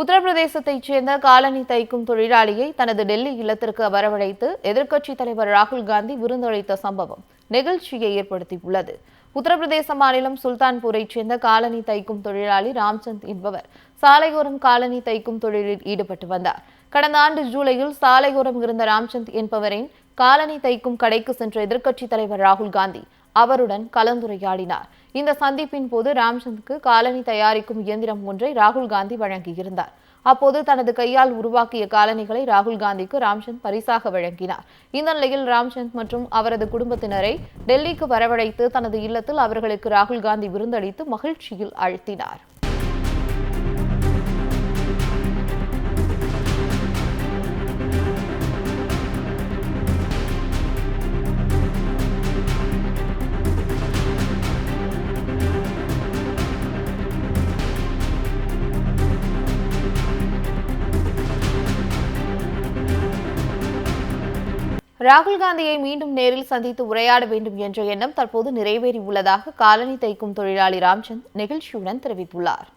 உத்தரப்பிரதேசத்தைச் சேர்ந்த காலனி தைக்கும் தொழிலாளியை தனது டெல்லி இல்லத்திற்கு வரவழைத்து எதிர்க்கட்சித் தலைவர் ராகுல் காந்தி விருந்தளித்த சம்பவம் நெகிழ்ச்சியை ஏற்படுத்தியுள்ளது. உத்தரப்பிரதேச மாநிலம் சுல்தான்பூரைச் சேர்ந்த காலனி தைக்கும் தொழிலாளி ராம்சந்த் என்பவர் சாலையோரம் காலனி தைக்கும் தொழிலில் ஈடுபட்டு வந்தார். கடந்த ஆண்டு ஜூலையில் சாலையோரம் இருந்த ராம்சந்த் என்பவரின் காலனி தைக்கும் கடைக்கு சென்ற எதிர்க்கட்சித் தலைவர் ராகுல் காந்தி அவருடன் கலந்துரையாடினார். இந்த சந்திப்பின் போது ராம்சந்த்க்கு காலனி தயாரிக்கும் இயந்திரம் ஒன்றை ராகுல் காந்தி வழங்கியிருந்தார். அப்போது தனது கையால் உருவாக்கிய காலணிகளை ராகுல் காந்திக்கு ராம்சந்த் பரிசாக வழங்கினார். இந்த நிலையில் ராம்சந்த் மற்றும் அவரது குடும்பத்தினரை டெல்லிக்கு வரவழைத்து தனது இல்லத்தில் அவர்களுக்கு ராகுல் காந்தி விருந்தளித்து மகிழ்ச்சியில் அழுத்தினார் ராகுல் காந்தியை மீண்டும் நேரில் சந்தித்து உரையாட வேண்டும் என்ற எண்ணம் தற்போது நிறைவேறி உள்ளதாக காலனி தைக்கும் தொழிலாளி ராம்சந்த் நிகழ்ச்சியுடன் தெரிவித்துள்ளார்.